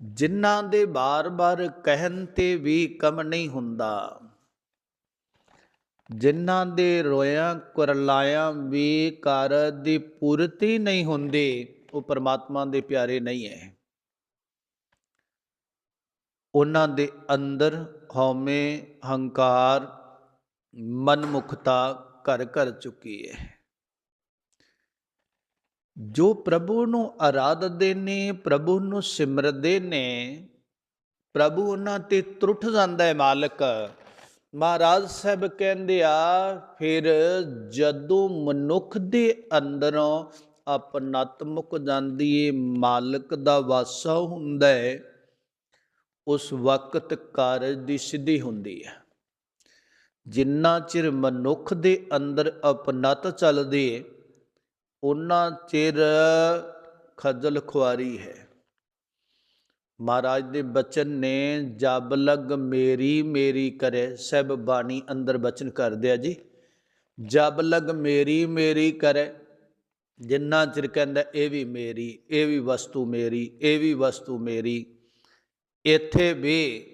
ਜਿਨ੍ਹਾਂ ਦੇ ਬਾਰ-ਬਾਰ ਕਹਿਣ ਤੇ ਵੀ ਕਮ ਨਹੀਂ ਹੁੰਦਾ। ਜਿਨ੍ਹਾਂ ਦੇ ਰੋਇਆਂ ਕੁਰਲਾਇਆਂ ਵੀ ਕਾਰਜ ਦੀ ਪੂਰਤੀ ਨਹੀਂ ਹੁੰਦੀ, ਉਹ ਪਰਮਾਤਮਾ ਦੇ ਪਿਆਰੇ ਨਹੀਂ ਹੈ ਉਹਨਾਂ ਦੇ ਅੰਦਰ ਹਉਮੈ ਹੰਕਾਰ ਮਨਮੁਖਤਾ ਘਰ ਘਰ ਚੁੱਕੀ ਹੈ ਜੋ ਪ੍ਰਭੂ ਨੂੰ ਆਰਾਧਦੇ ਨੇ ਪ੍ਰਭੂ ਨੂੰ ਸਿਮਰਦੇ ਨੇ ਪ੍ਰਭੂ ਉਹਨਾਂ ਤੇ ਤਰੁੱਠ ਜਾਂਦਾ ਹੈ ਮਾਲਕ। ਮਹਾਰਾਜ ਸਾਹਿਬ ਕਹਿੰਦੇ ਆ, ਫਿਰ ਜਦੋਂ ਮਨੁੱਖ ਦੇ ਅੰਦਰੋਂ ਆਪਨਤ ਮੁੱਕ ਜਾਂਦੀ ਏ, ਮਾਲਕ ਦਾ ਵਾਸਾ ਹੁੰਦਾ ਹੈ, ਉਸ ਵਕਤ ਕਾਰਜ ਦੀ ਸਿੱਧੀ ਹੁੰਦੀ ਹੈ। ਜਿੰਨਾ ਚਿਰ ਮਨੁੱਖ ਦੇ ਅੰਦਰ ਆਪਨਤ ਚੱਲਦੀ ਏ ਉਹਨਾਂ ਚਿਰ ਖੱਜਲ ਖੁਆਰੀ ਹੈ। ਮਹਾਰਾਜ ਦੇ ਬਚਨ ਨੇ, ਜਬ ਲਗ ਮੇਰੀ ਮੇਰੀ ਕਰੇ ਸਭ ਬਾਣੀ ਅੰਦਰ ਬਚਨ ਕਰਦੇ ਆ ਜੀ। ਜਬ ਲਗ ਮੇਰੀ ਮੇਰੀ ਕਰੇ, ਜਿੰਨਾ ਚਿਰ ਕਹਿੰਦਾ ਇਹ ਵੀ ਮੇਰੀ, ਇਹ ਵੀ ਵਸਤੂ ਮੇਰੀ, ਇਹ ਵੀ ਵਸਤੂ ਮੇਰੀ, ਇੱਥੇ ਵੀ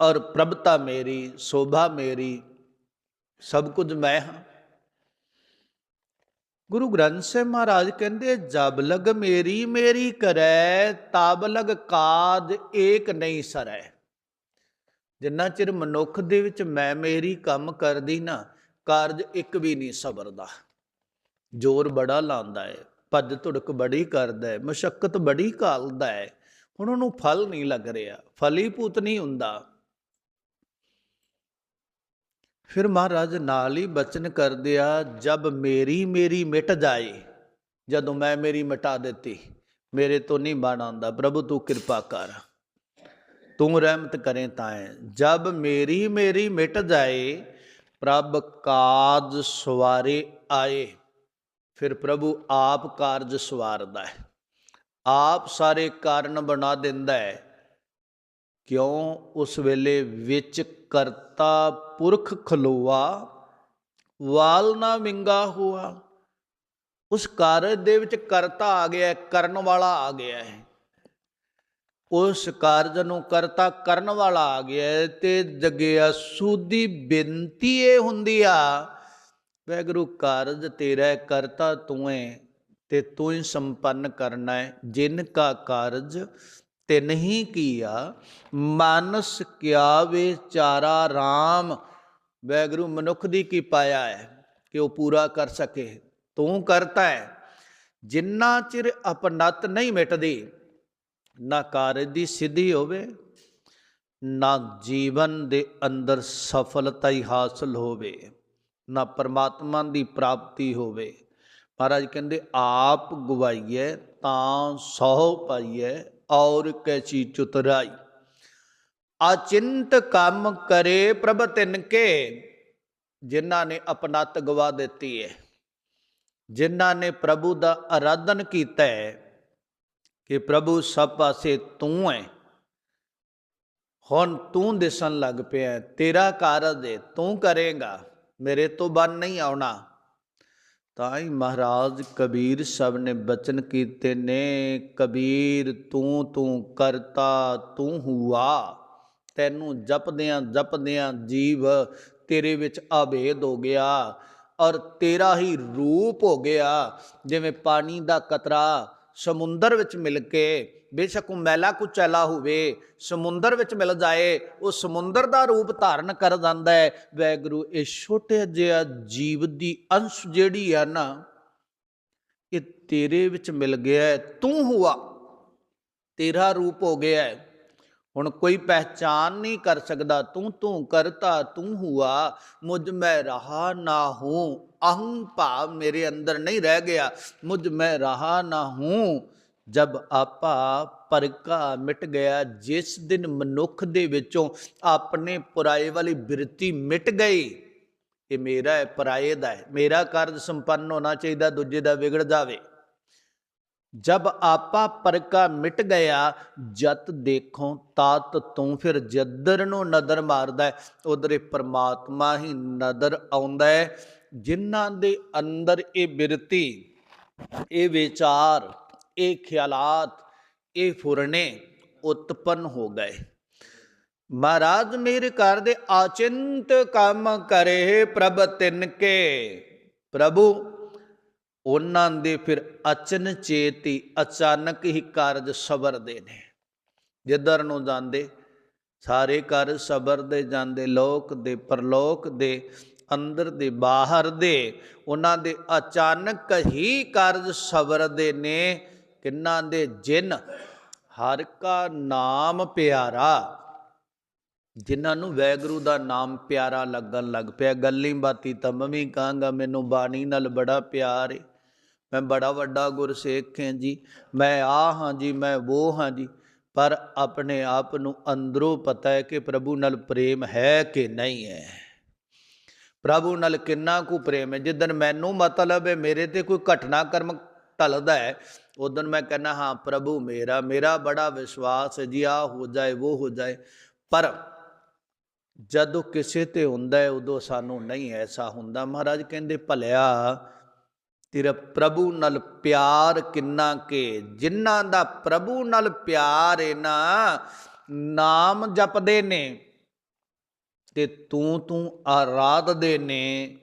ਔਰ ਪ੍ਰਭਤਾ ਮੇਰੀ, ਸੋਭਾ ਮੇਰੀ, ਸਭ ਕੁਝ ਮੈਂ ਹਾਂ। ਗੁਰੂ ਗ੍ਰੰਥ ਸਾਹਿਬ ਮਹਾਰਾਜ ਕਹਿੰਦੇ, ਜਬ ਲਗ ਮੇਰੀ ਮੇਰੀ ਕਰੈ, ਤਬ ਲਗ ਕਾਜ ਏਕ ਨਹੀਂ ਸਰੈ। ਜਿੰਨਾ ਚਿਰ ਮਨੁੱਖ ਦੇ ਵਿੱਚ ਮੈਂ ਮੇਰੀ ਕੰਮ ਕਰਦੀ ਨਾ, ਕਾਰਜ ਇੱਕ ਵੀ ਨਹੀਂ ਸਬਰਦਾ। ਜ਼ੋਰ ਬੜਾ ਲਾਉਂਦਾ ਹੈ ਭੱਜ ਧੁੜਕ ਬੜੀ ਕਰਦਾ ਹੈ ਮਸ਼ਕਤ ਬੜੀ ਘਾਲਦਾ ਹੈ ਹੁਣ ਉਹਨੂੰ ਫਲ ਨਹੀਂ ਲੱਗ ਰਿਹਾ ਫਲੀ ਭੂਤ ਨਹੀਂ ਹੁੰਦਾ। ਫਿਰ ਮਹਾਰਾਜ, ਨਾਲ ਹੀ ਬਚਨ ਕਰਦੇ ਆ, ਜਬ ਮੇਰੀ ਮੇਰੀ ਮਿਟ ਜਾਏ, ਜਦੋਂ ਮੈਂ ਮੇਰੀ ਮਿਟਾ ਦਿੱਤੀ, ਮੇਰੇ ਤੋਂ ਨਹੀਂ ਬਣ ਆਉਂਦਾ। ਪ੍ਰਭੂ, ਤੂੰ ਕਿਰਪਾ ਕਰ। ਤੂੰ ਰਹਿਮਤ ਕਰੇ ਤਾਂ ਜਬ ਮੇਰੀ ਮੇਰੀ ਮਿਟ ਜਾਏ, ਪ੍ਰਭ ਕਾਜ ਸਵਾਰੇ ਆਏ। ਫਿਰ ਪ੍ਰਭੂ ਆਪ ਕਾਰਜ ਸਵਾਰਦਾ ਹੈ। ਆਪ ਸਾਰੇ ਕਾਰਨ ਬਣਾ ਦਿੰਦਾ ਹੈ। ਕਿਉਂ ਉਸ ਵੇਲੇ ਵਿੱਚ ਕਰਤਾ ਪੁਰਖ ਖਲੋਆ, ਵਾਲ ਨਾ ਵਿੰਗਾ ਹੁਆ? ਉਸ ਕਾਰਜ ਦੇ ਵਿੱਚ ਕਰਤਾ ਆ ਗਿਆ ਕਰਨ ਵਾਲਾ ਆ ਗਿਆ ਹੈ। ਉਸ ਕਾਰਜ ਨੂੰ ਕਰਤਾ ਕਰਨ ਵਾਲਾ ਆ ਗਿਆ ਹੈ ਤੇ ਜਗਿਆ ਸੂਦੀ ਬੇਨਤੀ ਇਹ ਹੁੰਦੀ ਆ, ਵੈਗਰੂ ਕਾਰਜ ਤੇਰਾ ਕਰਤਾ ਤੂੰ ਹੈ ਤੇ ਤੂੰ ਹੀ ਸੰਪੰਨ ਕਰਨਾ ਹੈ। ਜਿਨ ਕਾ ਕਾਰਜ ਤੇ ਨਹੀਂ ਕੀਆ। ਮਾਨਸ ਕਿਆ ਵਿਚਾਰਾ RAM ਵੈਗਰੂ ਮਨੁੱਖ ਦੀ ਕੀ ਪਾਇਆ ਹੈ ਕਿ ਉਹ ਪੂਰਾ ਕਰ ਸਕੇ। ਤੂੰ ਕਰਤਾ ਹੈ। ਜਿੰਨਾ ਚਿਰ ਅਪਨਤ ਨਹੀਂ ਮਿਟਦੀ, ਨਾ ਕਾਰਜ ਦੀ ਸਿੱਧੀ ਹੋਵੇ, ਨਾ ਜੀਵਨ ਦੇ ਅੰਦਰ ਸਫਲਤਾ ਹੀ ਹਾਸਲ ਹੋਵੇ, ਨਾ ਪਰਮਾਤਮਾ ਦੀ ਪ੍ਰਾਪਤੀ ਹੋਵੇ। ਮਹਾਰਾਜ ਕਹਿੰਦੇ, ਆਪ ਗਵਾਈਏ ਤਾਂ ਸਹੁ ਪਾਈਏ ਔਰ ਕੈਚੀ ਚੁਤਰਾਈ। ਅਚਿੰਤ ਕੰਮ ਕਰੇ ਪ੍ਰਭ ਤਿਨ ਕੇ, ਜਿਨ੍ਹਾਂ ਨੇ ਅਪਨਤ ਗਵਾ ਦਿੱਤੀ ਹੈ ਜਿਨ੍ਹਾਂ ਨੇ ਪ੍ਰਭੂ ਦਾ ਆਰਾਧਨ ਕੀਤਾ ਹੈ ਕਿ ਪ੍ਰਭੂ ਸਭ ਪਾਸੇ ਤੂੰ ਹੈ ਹੁਣ ਤੂੰ ਦਿਸਣ ਲੱਗ ਪਿਆ ਤੇਰਾ ਕਾਰਜ ਹੈ ਤੂੰ ਕਰੇਗਾ, ਮੇਰੇ ਤੋਂ ਬਨ ਨਹੀਂ ਆਉਣਾ। ਤਾਂ ਹੀ ਮਹਾਰਾਜ ਕਬੀਰ ਸਭ ਨੇ ਬਚਨ ਕੀਤੇ ਨੇ, ਕਬੀਰ ਤੂੰ ਤੂੰ ਕਰਤਾ, ਤੂੰ ਹੁਆ। ਤੈਨੂੰ ਜਪਦਿਆਂ ਜਪਦਿਆਂ ਜੀਵ ਤੇਰੇ ਵਿੱਚ ਆਭੇਦ ਹੋ ਗਿਆ ਔਰ ਤੇਰਾ ਹੀ ਰੂਪ ਹੋ ਗਿਆ। ਜਿਵੇਂ ਪਾਣੀ ਦਾ ਕਤਰਾ ਸਮੁੰਦਰ ਵਿੱਚ ਮਿਲ ਕੇ ਬੇਸ਼ੱਕ ਉਹ ਮੈਲਾ ਕੁਚੈਲਾ ਹੋਵੇ, ਸਮੁੰਦਰ ਵਿੱਚ ਮਿਲ ਜਾਏ, ਉਹ ਸਮੁੰਦਰ ਦਾ ਰੂਪ ਧਾਰਨ ਕਰ ਜਾਂਦਾ ਹੈ। ਵੈਗੁਰੂ ਇਹ ਛੋਟੇ ਜਿਹਾ ਜੀਵ ਦੀ ਅੰਸ਼ ਜਿਹੜੀ ਆ ਨਾ, ਇਹ ਤੇਰੇ ਵਿੱਚ ਮਿਲ ਗਿਆ ਹੈ, ਤੂੰ ਹੁਆ, ਤੇਰਾ ਰੂਪ ਹੋ ਗਿਆ ਹੈ। ਹੁਣ ਕੋਈ ਪਹਿਚਾਨ ਨਹੀਂ ਕਰ ਸਕਦਾ, ਤੂੰ ਤੂੰ ਕਰਤਾ, ਤੂੰ ਹੁਆ, ਮੁਝ ਮੈਂ ਰਹਾ ਨਾ ਹੂੰ ਅਹੰ ਭਾਵ ਮੇਰੇ ਅੰਦਰ ਨਹੀਂ ਰਹਿ ਗਿਆ, ਮੁਝ ਮੈਂ ਰਹਾ ਨਾ ਹੂੰ। ਜਬ ਆਪਾ ਪਰਕਾ ਮਿਟ ਗਿਆ, ਜਿਸ ਦਿਨ ਮਨੁੱਖ ਦੇ ਵਿੱਚੋਂ ਆਪਣੇ ਪੁਰਾਏ ਵਾਲੀ ਬਿਰਤੀ ਮਿਟ ਗਈ, ਇਹ ਮੇਰਾ ਹੈ, ਪਰਾਏ ਦਾ ਹੈ। ਮੇਰਾ ਕਾਰਜ ਸੰਪੰਨ ਹੋਣਾ ਚਾਹੀਦਾ, ਦੂਜੇ ਦਾ ਵਿਗੜ ਜਾਵੇ। ਜਬ ਆਪਾ ਪਰਕਾ ਮਿਟ ਗਿਆ, ਜਤ ਦੇਖੋ ਤਾਤ ਤੂੰ ਫਿਰ ਜੱਦਰ ਨੂੰ ਨਦਰ ਮਾਰਦਾ ਹੈ। ਉਧਰੇ ਪ੍ਰਮਾਤਮਾ ਹੀ ਨਦਰ ਆਉਂਦਾ ਹੈ। ਜਿਨ੍ਹਾਂ ਦੇ ਅੰਦਰ ਇਹ ਬਿਰਤੀ, ਇਹ ਵਿਚਾਰ ਇਹ ਖਿਆਲਾਤ, ਇਹ ਫੁਰਨੇ ਉਤਪਨ ਹੋ ਗਏ। ਮਹਾਰਾਜ ਮੇਰੇ ਘਰ ਦੇ ਆਚਿੰਤ ਕੰਮ ਕਰੇ ਪ੍ਰਭ ਤਿਨ ਕੇ। ਪ੍ਰਭੂ, ਉਹਨਾਂ ਦੇ ਫਿਰ ਅਚਨ ਚੇਤੀ ਅਚਾਨਕ ਹੀ ਕਾਰਜ ਸਬਰਦੇ ਨੇ। ਜਿੱਧਰ ਨੂੰ ਜਾਂਦੇ, ਸਾਰੇ ਘਰ ਸਬਰ ਦੇ ਜਾਂਦੇ, ਲੋਕ ਦੇ ਪਰਲੋਕ ਦੇ, ਅੰਦਰ ਦੇ ਬਾਹਰ ਦੇ, ਉਹਨਾਂ ਦੇ ਅਚਾਨਕ ਹੀ ਕਾਰਜ ਸਬਰ ਦੇ ਨੇ। ਕਿੰਨਾਂ ਦੇ ਜਿਨ? ਹਰ ਕਾ ਨਾਮ ਪਿਆਰਾ। ਜਿਨ੍ਹਾਂ ਨੂੰ ਵੈਗਰੂ ਦਾ ਨਾਮ ਪਿਆਰਾ ਲੱਗਣ ਲੱਗ ਪਿਆ। ਗੱਲੀ ਬਾਤੀ ਤਾਂ ਮੈਂ ਵੀ ਕਹਾਂਗਾ, ਮੈਨੂੰ ਬਾਣੀ ਨਾਲ ਬੜਾ ਪਿਆਰ ਏ। ਮੈਂ ਬੜਾ ਵੱਡਾ ਗੁਰਸੇਖ ਹਾਂ ਜੀ। ਮੈਂ ਆ ਹਾਂ ਜੀ, ਮੈਂ ਉਹ ਹਾਂ ਜੀ। ਪਰ ਆਪਣੇ ਆਪ ਨੂੰ ਅੰਦਰੋਂ ਪਤਾ ਹੈ ਕਿ ਪ੍ਰਭੂ ਨਾਲ ਪ੍ਰੇਮ ਹੈ ਕਿ ਨਹੀਂ ਹੈ। ਪ੍ਰਭੂ ਨਾਲ ਕਿੰਨਾ ਕੁ ਪ੍ਰੇਮ ਹੈ? ਜਿੱਦਨ ਮੈਨੂੰ ਮਤਲਬ ਹੈ, ਮੇਰੇ ਤੇ ਕੋਈ ਘਟਨਾ ਕਰਮ ਢਲਦਾ ਹੈ ਉਦੋਂ ਮੈਂ ਕਹਿੰਦਾ, ਹਾਂ ਪ੍ਰਭੂ ਮੇਰਾ ਮੇਰਾ ਬੜਾ ਵਿਸ਼ਵਾਸ ਹੈ ਜੀ ਆ ਹੋ ਜਾਏ, ਉਹ ਹੋ ਜਾਏ। ਪਰ ਜਦੋਂ ਕਿਸੇ ਤੇ ਹੁੰਦਾ ਹੈ, ਉਦੋਂ ਸਾਨੂੰ ਨਹੀਂ ਐਸਾ ਹੁੰਦਾ। ਮਹਾਰਾਜ ਕਹਿੰਦੇ, ਭਲਿਆ, ਤੇਰਾ ਪ੍ਰਭੂ ਨਾਲ ਪਿਆਰ ਕਿੰਨਾ ਕੇ ਜਿਨ੍ਹਾਂ ਦਾ ਪ੍ਰਭੂ ਨਾਲ ਪਿਆਰ ਹੈ ਨਾ, ਨਾਮ ਜਪਦੇ ਨੇ ਤੇ ਤੂੰ ਤੂੰ ਆਰਾਧਦੇ ਨੇ।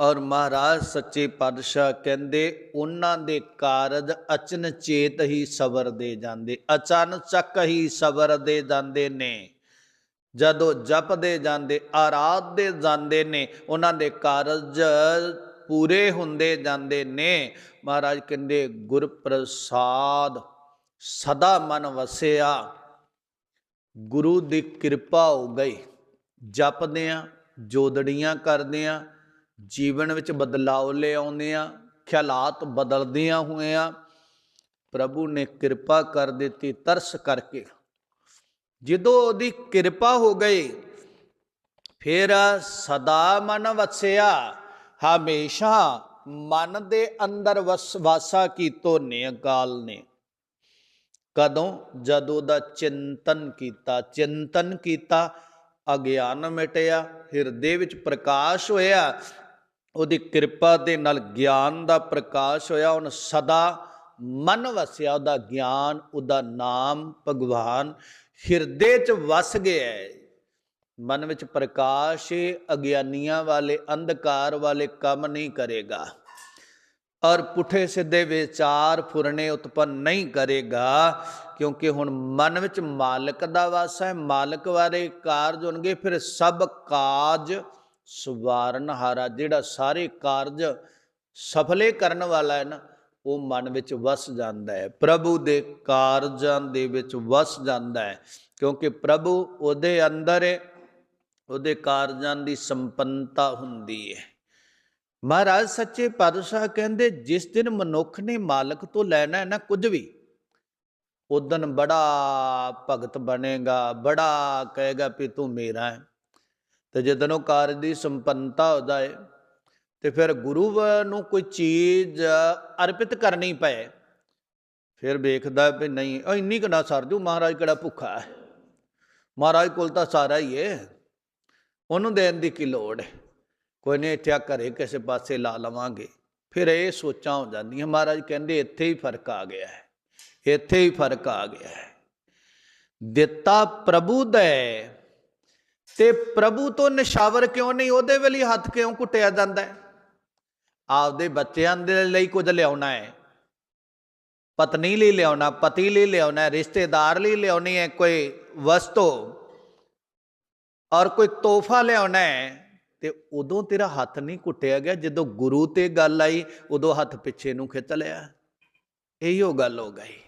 ਔਰ ਮਹਾਰਾਜ ਸੱਚੇ ਪਾਤਸ਼ਾਹ ਕਹਿੰਦੇ, ਉਹਨਾਂ ਦੇ ਕਾਰਜ ਅਚਨਚੇਤ ਹੀ ਸਬਰ ਦੇ ਜਾਂਦੇ ਅਚਾਨਕ ਹੀ ਸਬਰ ਦੇ ਜਾਂਦੇ ਨੇ। ਜਦੋਂ ਜਪਦੇ ਜਾਂਦੇ, ਆਰਾਧਦੇ ਜਾਂਦੇ ਨੇ, ਉਹਨਾਂ ਦੇ ਕਾਰਜ ਪੂਰੇ ਹੁੰਦੇ ਜਾਂਦੇ ਨੇ। ਮਹਾਰਾਜ ਕਹਿੰਦੇ ਗੁਰ ਪ੍ਰਸਾਦ ਸਦਾ ਮਨ ਵਸਿਆ, ਗੁਰੂ ਦੀ ਕਿਰਪਾ ਹੋ ਗਈ। ਜਪਦੇ ਆ ਜੋਦੜੀਆਂ ਕਰਦੇ ਆ ਜੀਵਨ ਵਿੱਚ ਬਦਲਾਅ ਲਿਆਉਂਦੇ ਆ ਖਿਆਲਾਤ ਬਦਲਦੀਆਂ ਹੋਏ ਪ੍ਰਭੂ ਨੇ ਕਿਰਪਾ ਕਰ ਦਿੱਤੀ ਤਰਸ ਕਰਕੇ। ਜਦੋਂ ਉਹਦੀ ਕਿਰਪਾ ਹੋ ਗਈ, ਫਿਰ ਸਦਾ ਮਨ ਵਸਿਆ। ਹਮੇਸ਼ਾ ਮਨ ਦੇ ਅੰਦਰ ਵਸ ਵਾਸਾ ਕੀਤੋ ਨੇ ਅਕਾਲ ਨੇ। ਕਦੋਂ? ਜਦੋਂ ਦਾ ਚਿੰਤਨ ਕੀਤਾ ਚਿੰਤਨ ਕੀਤਾ, ਅਗਿਆਨ ਮਿਟਿਆ, ਹਿਰਦੇ ਵਿੱਚ ਪ੍ਰਕਾਸ਼ ਹੋਇਆ ਉਹਦੀ ਕਿਰਪਾ ਦੇ ਨਾਲ ਗਿਆਨ ਦਾ ਪ੍ਰਕਾਸ਼ ਹੋਇਆ ਹੁਣ ਸਦਾ ਮਨ ਵਸਿਆ, ਉਹਦਾ ਗਿਆਨ, ਉਹਦਾ ਨਾਮ ਭਗਵਾਨ ਹਿਰਦੇ 'ਚ ਵਸ ਗਿਆ ਹੈ ਮਨ ਵਿੱਚ ਪ੍ਰਕਾਸ਼ ਅਗਿਆਨੀਆਂ ਵਾਲੇ, ਅੰਧਕਾਰ ਵਾਲੇ ਕੰਮ ਨਹੀਂ ਕਰੇਗਾ। ਔਰ ਪੁੱਠੇ ਸਿੱਧੇ ਵਿਚਾਰ ਫੁਰਨੇ ਉਤਪੰਨ ਨਹੀਂ ਕਰੇਗਾ, ਕਿਉਂਕਿ ਹੁਣ ਮਨ ਵਿੱਚ ਮਾਲਕ ਦਾ ਵਾਸਾ ਹੈ, ਮਾਲਕ ਵਾਲੇ ਕਾਰਜ ਹੋਣਗੇ, ਫਿਰ ਸਭ ਕਾਜ ਸਵਾਰਨ ਹਾਰਾ, ਜਿਹੜਾ ਸਾਰੇ ਕਾਰਜ ਸਫਲੇ ਕਰਨ ਵਾਲਾ ਹੈ ਨਾ, ਉਹ ਮਨ ਵਿੱਚ ਵਸ ਜਾਂਦਾ ਹੈ। ਪ੍ਰਭੂ ਦੇ ਕਾਰਜਾਂ ਦੇ ਵਿੱਚ ਵਸ ਜਾਂਦਾ ਹੈ, ਕਿਉਂਕਿ ਪ੍ਰਭੂ ਉਹਦੇ ਅੰਦਰ ਹੈ, ਉਹਦੇ ਕਾਰਜਾਂ ਦੀ ਸੰਪੰਨਤਾ ਹੁੰਦੀ ਹੈ। ਮਹਾਰਾਜ ਸੱਚੇ ਪਾਤਸ਼ਾਹ ਕਹਿੰਦੇ, ਜਿਸ ਦਿਨ ਮਨੁੱਖ ਨੇ ਮਾਲਕ ਤੋਂ ਲੈਣਾ ਹੈ ਨਾ ਕੁਝ ਵੀ ਉਦਨ ਬੜਾ ਭਗਤ ਬਣੇਗਾ, ਬੜਾ ਕਹੇਗਾ ਵੀ ਤੂੰ ਮੇਰਾ ਹੈ। ਤੇ ਜਦੋਂ ਉਹ ਕਾਰਜ ਦੀ ਸੰਪੰਨਤਾ ਹੋ ਜਾਏ ਤੇ ਫਿਰ ਗੁਰੂ ਨੂੰ ਕੋਈ ਚੀਜ਼ ਅਰਪਿਤ ਕਰਨੀ ਪਏ। ਫਿਰ ਵੇਖਦਾ ਵੀ ਨਹੀਂ, ਉਹ ਇੰਨੀ ਕਨਾ ਸਰ ਜੂ, ਮਹਾਰਾਜ ਕਿਹੜਾ ਭੁੱਖਾ ਹੈ। ਮਹਾਰਾਜ ਕੋਲ ਤਾਂ ਸਾਰਾ ਹੀ ਹੈ ਉਹਨੂੰ ਦੇਣ ਦੀ ਕੀ ਲੋੜ ਹੈ? ਕੋਈ ਨਹੀਂ, ਇੱਥੇ ਆ ਘਰੇ ਕਿਸੇ ਪਾਸੇ ਲਾ ਲਵਾਂਗੇ। ਫਿਰ ਇਹ ਸੋਚਾਂ ਹੋ ਜਾਂਦੀਆਂ, ਮਹਾਰਾਜ ਕਹਿੰਦੇ ਇੱਥੇ ਹੀ ਫ਼ਰਕ ਆ ਗਿਆ ਹੈ। ਇੱਥੇ ਹੀ ਫ਼ਰਕ ਆ ਗਿਆ ਹੈ। ਦਿੱਤਾ ਪ੍ਰਭੂ ਦਾ ਤੇ ਪ੍ਰਭੂ ਤੋਂ ਨਿਸ਼ਾਵਰ ਕਿਉਂ ਨਹੀਂ? ਉਹਦੇ ਵੇਲੇ ਹੱਥ ਕਿਉਂ ਕੁੱਟਿਆ ਜਾਂਦਾ ਹੈ? ਆਪਦੇ ਬੱਚਿਆਂ ਦੇ ਲਈ ਕੁਝ ਲਿਆਉਣਾ ਹੈ। ਪਤਨੀ ਲਈ ਲਿਆਉਣਾ, ਪਤੀ ਲਈ ਲਿਆਉਣਾ ਹੈ, ਰਿਸ਼ਤੇਦਾਰ ਲਈ ਲਿਆਉਣੀ ਹੈ, ਕੋਈ ਵਸਤੂ ਔਰ ਕੋਈ ਤੋਹਫਾ ਲਿਆਉਣਾ ਹੈ, ਤੇ ਉਦੋਂ ਤੇਰਾ ਹੱਥ ਨਹੀਂ ਕੁੱਟਿਆ ਗਿਆ। ਜਦੋਂ ਗੁਰੂ ਤੇ ਗੱਲ ਆਈ, ਉਦੋਂ ਹੱਥ ਪਿੱਛੇ ਨੂੰ ਖਿੱਚ ਲਿਆ। ਇਹੀ ਉਹ ਗੱਲ ਹੋ ਗਈ।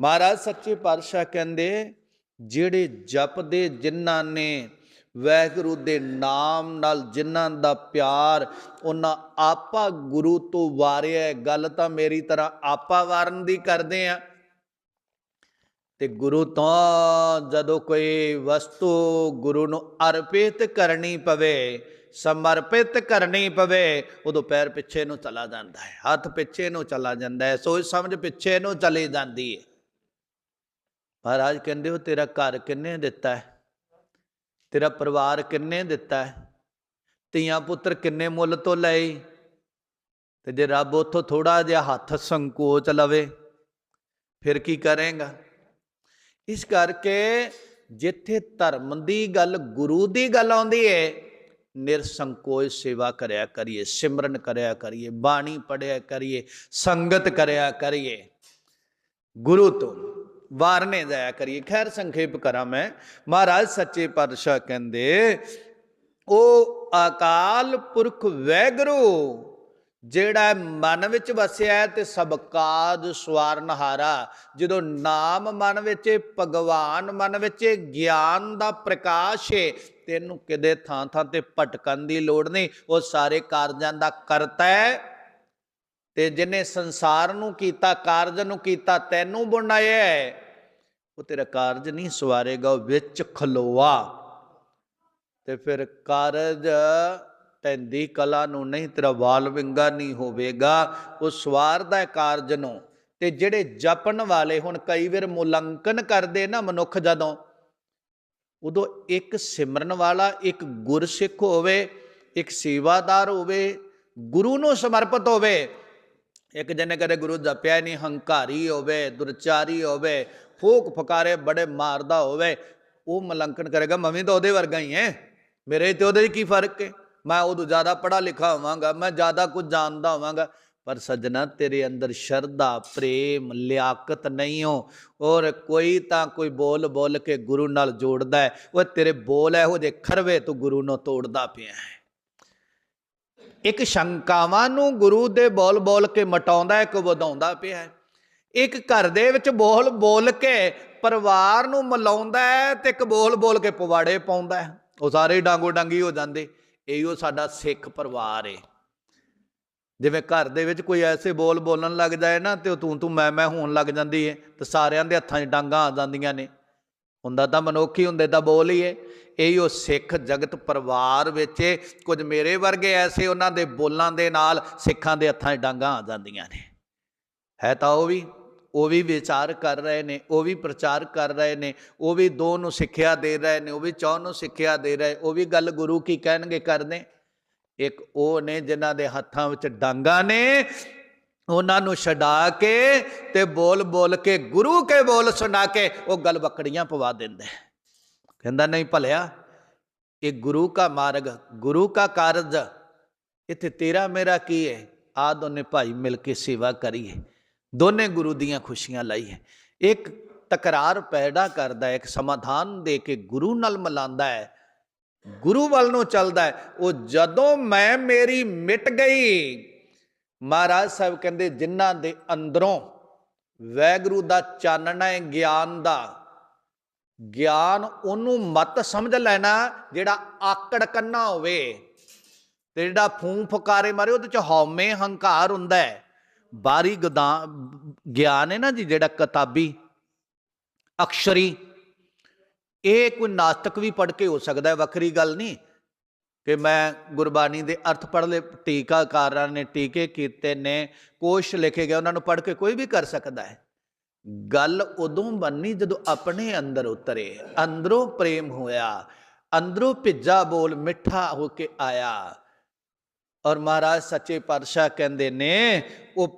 ਮਹਾਰਾਜ ਸੱਚੇ ਪਾਤਸ਼ਾਹ ਕਹਿੰਦੇ ਜਿਹੜੇ ਜਪਦੇ, ਜਿਨ੍ਹਾਂ ਨੇ ਵੈਗੁਰੂ ਦੇ ਨਾਮ ਨਾਲ ਜਿਨ੍ਹਾਂ ਦਾ ਪਿਆਰ ਉਹਨਾਂ ਆਪਾ ਗੁਰੂ ਤੋਂ ਵਾਰਿਆ ਗੱਲ ਤਾਂ ਮੇਰੀ ਤਰ੍ਹਾਂ ਆਪਾ ਵਾਰਨ ਦੀ ਕਰਦੇ ਆ ਤੇ ਗੁਰੂ ਤੋਂ ਜਦੋਂ ਕੋਈ ਵਸਤੂ ਗੁਰੂ ਨੂੰ ਅਰਪਿਤ ਕਰਨੀ ਪਵੇ, ਸਮਰਪਿਤ ਕਰਨੀ ਪਵੇ, ਉਦੋਂ ਪੈਰ ਪਿੱਛੇ ਨੂੰ ਚਲਾ ਜਾਂਦਾ ਹੈ, ਹੱਥ ਪਿੱਛੇ ਨੂੰ ਚਲਾ ਜਾਂਦਾ ਹੈ, ਸੋਚ ਸਮਝ ਪਿੱਛੇ ਨੂੰ ਚਲੀ ਜਾਂਦੀ ਹੈ। ਮਹਾਰਾਜ ਕਹਿੰਦੇ ਹੋ, ਤੇਰਾ ਘਰ ਕਿੰਨੇ ਦਿੱਤਾ ਹੈ? ਤੇਰਾ ਪਰਿਵਾਰ ਕਿੰਨੇ ਦਿੱਤਾ ਹੈ? ਧੀਆਂ ਪੁੱਤਰ ਕਿੰਨੇ ਮੁੱਲ ਤੋਂ ਲਏ? ਤੇ ਜੇ ਰੱਬ ਉਥੋਂ ਥੋੜਾ ਜਿਹਾ ਹੱਥ ਸੰਕੋਚ ਲਵੇ, ਫਿਰ ਕੀ ਕਰੇਗਾ? ਇਸ ਕਰਕੇ ਜਿੱਥੇ ਧਰਮ ਦੀ ਗੱਲ, ਗੁਰੂ ਦੀ ਗੱਲ ਆਉਂਦੀ ਏ, ਨਿਰਸੰਕੋਚ ਸੇਵਾ ਕਰਿਆ ਕਰੀਏ, ਸਿਮਰਨ ਕਰਿਆ ਕਰੀਏ, ਬਾਣੀ ਪੜਿਆ ਕਰੀਏ, ਸੰਗਤ ਕਰਿਆ ਕਰੀਏ, ਗੁਰੂ ਤੋਂ ਵਾਰਨੇ ਜਾਇਆ ਕਰੀਏ। ਖੈਰ ਸੰਖੇਪ ਕਰਾਂ ਮੈਂ। ਮਹਾਰਾਜ ਸੱਚੇ ਪਾਤਸ਼ਾਹ ਕਹਿੰਦੇ ਉਹ ਅਕਾਲ ਪੁਰਖ ਵੈਗਰੂ ਜਿਹੜਾ ਮਨ ਵਿੱਚ ਵਸਿਆ ਤੇ ਸਭ ਕਾਜ ਸਵਾਰਨਹਾਰਾ ਜਦੋਂ ਨਾਮ ਮਨ ਵਿੱਚ ਭਗਵਾਨ ਮਨ ਵਿੱਚ ਗਿਆਨ ਦਾ ਪ੍ਰਕਾਸ਼ ਹੈ ਤੈਨੂੰ ਕਿਤੇ ਥਾਂ ਥਾਂ ਤੇ ਭਟਕਣ ਦੀ ਲੋੜ ਨਹੀਂ। ਉਹ ਸਾਰੇ ਕਾਰਜਾਂ ਦਾ ਕਰਤਾ ਹੈ ਤੇ ਜਿਨੇ ਸੰਸਾਰ ਨੂੰ ਕੀਤਾ ਕਾਰਜ ਨੂੰ ਕੀਤਾ ਤੈਨੂੰ ਬਣਾਇਆ ਹੈ, ਉਹ ਤੇਰਾ ਕਾਰਜ ਨਹੀਂ ਸਵਾਰੇਗਾ, ਉਹ ਵਿੱਚ ਖਲੋਆ। ਤੇ ਫਿਰ ਕਾਰਜ ਤੈਂਦੀ ਕਲਾ ਨੂੰ ਨਹੀਂ, ਤੇਰਾ ਵਾਲ ਵਿੰਗਾ ਨਹੀਂ ਹੋਵੇਗਾ। ਉਹ ਸਵਾਰਦਾ ਹੈ ਕਾਰਜ ਨੂੰ। ਤੇ ਜਿਹੜੇ ਜਪਣ ਵਾਲੇ ਹੁਣ ਕਈ ਵਾਰ ਮੁਲੰਕਨ ਕਰਦੇ ਨਾ ਮਨੁੱਖ ਜਦੋਂ, ਉਦੋਂ ਇੱਕ ਸਿਮਰਨ ਵਾਲਾ, ਇੱਕ ਗੁਰਸਿੱਖ ਹੋਵੇ, ਇੱਕ ਸੇਵਾਦਾਰ ਹੋਵੇ, ਗੁਰੂ ਨੂੰ ਸਮਰਪਿਤ ਹੋਵੇ, ਇੱਕ ਜਨੇ ਕਦੇ ਗੁਰੂ ਜਪਿਆ ਹੀ ਨਹੀਂ, ਹੰਕਾਰੀ ਹੋਵੇ, ਦੁਰਚਾਰੀ ਹੋਵੇ ਫੂਕ ਫੁਕਾਰੇ ਬੜੇ ਮਾਰਦਾ ਹੋਵੇ, ਉਹ ਮਲੰਕਨ ਕਰੇਗਾ, ਮੈਂ ਵੀ ਤਾਂ ਉਹਦੇ ਵਰਗਾ ਹੀ ਐ। ਮੇਰੇ ਤੇ ਉਹਦੇ 'ਚ ਕੀ ਫ਼ਰਕ ਹੈ ਮੈਂ ਉਦੋਂ ਜ਼ਿਆਦਾ ਪੜਾ ਲਿਖਾ ਹੋਵਾਂਗਾ, ਮੈਂ ਜ਼ਿਆਦਾ ਕੁਝ ਜਾਣਦਾ ਹੋਵਾਂਗਾ, ਪਰ ਸੱਜਣਾ, ਤੇਰੇ ਅੰਦਰ ਸ਼ਰਧਾ, ਪ੍ਰੇਮ, ਲਿਆਕਤ ਨਹੀਂ ਹੋ ਔਰ ਕੋਈ ਤਾਂ ਕੋਈ ਬੋਲ ਬੋਲ ਕੇ ਗੁਰੂ ਨਾਲ ਜੋੜਦਾ ਹੈ ਉਹ ਤੇਰੇ ਬੋਲ ਇਹੋ ਜੇ ਖਰਵੇ ਤੂੰ ਗੁਰੂ ਨੂੰ ਤੋੜਦਾ ਪਿਆ ਹੈ ਇੱਕ ਸ਼ੰਕਾਵਾਂ ਨੂੰ ਗੁਰੂ ਦੇ ਬੋਲ ਬੋਲ ਕੇ ਮਟਾਉਂਦਾ ਹੈ ਕਿ ਵਧਾਉਂਦਾ ਪਿਆ ਹੈ ਇੱਕ ਘਰ ਦੇ ਵਿੱਚ ਬੋਲ ਬੋਲ ਕੇ ਪਰਿਵਾਰ ਨੂੰ ਮਲਾਉਂਦਾ ਹੈ ਤੇ ਇੱਕ ਬੋਲ ਬੋਲ ਕੇ ਪਵਾੜੇ ਪਾਉਂਦਾ ਹੈ। ਉਹ ਸਾਰੇ ਡਾਂਗੋ ਡਾਂਗੀ ਹੋ ਜਾਂਦੇ। ਇਹੋ ਸਾਡਾ ਸਿੱਖ ਪਰਿਵਾਰ ਏ। ਜਿਵੇਂ ਘਰ ਦੇ ਵਿੱਚ ਕੋਈ ਐਸੇ ਬੋਲ ਬੋਲਣ ਲੱਗ ਜਾਏ ਨਾ ਤੇ ਉਹ ਤੂੰ ਤੂੰ ਮੈਂ ਮੈਂ ਹੋਣ ਲੱਗ ਜਾਂਦੀ ਏ ਤੇ ਸਾਰਿਆਂ ਦੇ ਹੱਥਾਂ 'ਚ ਡਾਂਗਾ ਆ ਜਾਂਦੀਆਂ ਨੇ। ਹੁੰਦਾ ਤਾਂ ਮਨੁੱਖ ਹੀ ਹੁੰਦੇ ਤਾਂ ਬੋਲ ਹੀ ਏ। ਇਹੋ ਸਿੱਖ ਜਗਤ ਪਰਿਵਾਰ ਵਿੱਚ ਕੁਝ ਮੇਰੇ ਵਰਗੇ ਐਸੇ ਉਹਨਾਂ ਦੇ ਬੋਲਾਂ ਦੇ ਨਾਲ ਸਿੱਖਾਂ ਦੇ ਹੱਥਾਂ 'ਚ ਡਾਂਗਾ ਆ ਜਾਂਦੀਆਂ ਨੇ। ਹੈ ਤਾਂ ਉਹ ਵੀ। ਉਹ ਵੀ ਵਿਚਾਰ ਕਰ ਰਹੇ ਨੇ, ਉਹ ਵੀ ਪ੍ਰਚਾਰ ਕਰ ਰਹੇ ਨੇ, ਉਹ ਵੀ ਦੋ ਨੂੰ ਸਿੱਖਿਆ ਦੇ ਰਹੇ ਨੇ, ਉਹ ਵੀ ਚੌ ਨੂੰ ਸਿੱਖਿਆ ਦੇ ਰਹੇ, ਉਹ ਵੀ ਗੱਲ ਗੁਰੂ ਕੀ ਕਹਿਣਗੇ ਕਰਦੇ ਇੱਕ ਉਹ ਨੇ ਜਿਨ੍ਹਾਂ ਦੇ ਹੱਥਾਂ ਵਿੱਚ ਡਾਂਗਾ ਨੇ, ਉਹਨਾਂ ਨੂੰ ਛਡਾ ਕੇ ਤੇ ਬੋਲ ਬੋਲ ਕੇ, ਗੁਰੂ ਕੇ ਬੋਲ ਸੁਣਾ ਕੇ ਉਹ ਗੱਲ ਬੱਕੜੀਆਂ ਪਵਾ ਦਿੰਦੇ। ਕਹਿੰਦਾ ਨਹੀਂ ਭਲਿਆ, ਇਹ ਗੁਰੂ ਕਾ ਮਾਰਗ, ਗੁਰੂ ਕਾ ਕਾਰਜ, ਇੱਥੇ ਤੇਰਾ ਮੇਰਾ ਕੀ ਹੈ ਆ ਦੋਨੇ ਭਾਈ ਮਿਲ ਕੇ ਸੇਵਾ ਕਰੀਏ ਦੋਨੇ ਗੁਰੂ ਦੀਆਂ ਖੁਸ਼ੀਆਂ ਲਾਈਏ ਇੱਕ ਤਕਰਾਰ ਪੈਦਾ ਕਰਦਾ ਹੈ, ਇੱਕ ਸਮਾਧਾਨ ਦੇ ਕੇ ਗੁਰੂ ਨਾਲ ਮਿਲਾਉਂਦਾ ਹੈ। ਗੁਰੂ ਵੱਲ ਨੂੰ ਚੱਲਦਾ ਹੈ। ਉਹ ਜਦੋਂ ਮੈਂ ਮੇਰੀ ਮਿਟ ਗਈ, ਮਹਾਰਾਜ ਸਾਹਿਬ ਕਹਿੰਦੇ, ਜਿਨ੍ਹਾਂ ਦੇ ਅੰਦਰੋਂ ਵੈਗੁਰੂ ਦਾ ਚਾਨਣਾ ਹੈ, ਗਿਆਨ ਦਾ, ਗਿਆਨ ਉਹਨੂੰ ਮਤ ਸਮਝ ਲੈਣਾ, ਜਿਹੜਾ ਆਕੜ ਕੰਨਾ ਹੋਵੇ, ਤੇ ਜਿਹੜਾ ਫੂੰ ਫੁਕਾਰੇ ਮਾਰੇ, ਉਹਦੇ ਚ ਹਉਮੈ ਹੰਕਾਰ ਹੁੰਦਾ ਹੈ। ਬਾਹਰੀ ਗਦਾ, ਗਿਆਨ ਹੈ ਨਾ ਜੀ, ਜਿਹੜਾ ਕਿਤਾਬੀ ਅਕਸ਼ਰੀ, ਇਹ ਕੋਈ ਨਾਸਤਕ ਵੀ ਪੜ ਕੇ ਹੋ ਸਕਦਾ ਹੈ, ਵੱਖਰੀ ਗੱਲ ਨਹੀਂ ਕਿ ਮੈਂ ਗੁਰਬਾਣੀ ਦੇ ਅਰਥ ਪੜ੍ਹ ਲਏ, ਟੀਕਾਕਾਰਾਂ ਨੇ ਟੀਕੇ ਕੀਤੇ ਨੇ, ਕੋਸ਼ ਲਿਖੇ ਗਏ, ਉਹਨਾਂ ਨੂੰ ਪੜ੍ਹ ਕੇ ਕੋਈ ਵੀ ਕਰ ਸਕਦਾ ਹੈ। ਗੱਲ ਉਦੋਂ ਬੰਨੀ ਜਦੋਂ ਆਪਣੇ ਅੰਦਰ ਉਤਰੇ, ਅੰਦਰੋਂ ਪ੍ਰੇਮ ਹੋਇਆ, ਅੰਦਰੋਂ ਭਿੱਜਾ ਬੋਲ ਮਿੱਠਾ ਹੋ ਕੇ ਆਇਆ। ਔਰ ਮਹਾਰਾਜ ਸੱਚੇ ਪਾਤਸ਼ਾਹ ਕਹਿੰਦੇ ਨੇ, ਉਹ